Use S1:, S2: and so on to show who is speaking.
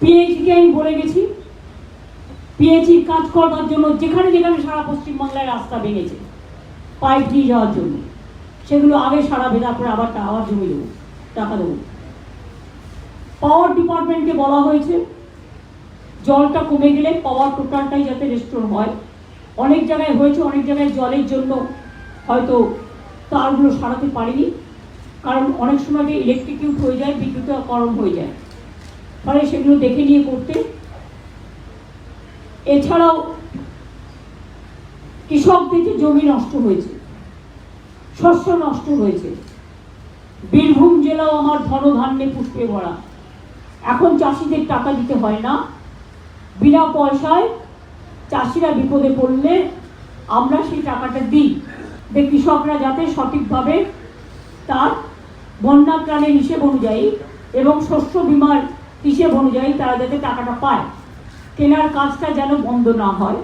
S1: PHK আমি বলে গেছি। পিএইচির কাজ করবার জন্য যেখানে যেখানে সারা পশ্চিমবাংলায় রাস্তা ভেঙেছে, পাইপ দিয়ে যাওয়ার জন্য। সেগুলো আগে সারাবে তারপরে আবার টা- আবার জমি দেবো, টাকা দেবো। পাওয়ার ডিপার্টমেন্টকে বলা হয়েছে, জলটা কমে গেলে পাওয়ার টোটালটাই যাতে রেস্টোর হয়। অনেক জায়গায় হয়েছে, অনেক জায়গায় জলের জন্য হয়তো তারগুলো সারাতে পারিনি। কারণ অনেক সময় ইলেকট্রিকিউট হয়ে যায় বিদ্যুতাকরণ হয়ে যায়। ফলে সেগুলো দেখে নিয়ে করতে। এছাড়াও কৃষকদের যে জমি নষ্ট হয়েছে, শস্য নষ্ট হয়েছে, বীরভূম জেলাও আমার ধনধান্যে পুষ্পে ভরা। এখন চাষিদের টাকা দিতে হয় না। বিনা পয়সায় চাষিরা বিপদে পড়লে আমরা সেই টাকাটা দিই। যে কৃষকরা যাতে সঠিকভাবে তার বন্যা ত্রাণের হিসেব অনুযায়ী এবং শস্য বিমার হিসেব অনুযায়ী তারা যাতে টাকাটা পায়। কেনার কাজটা যেন বন্ধ না হয়।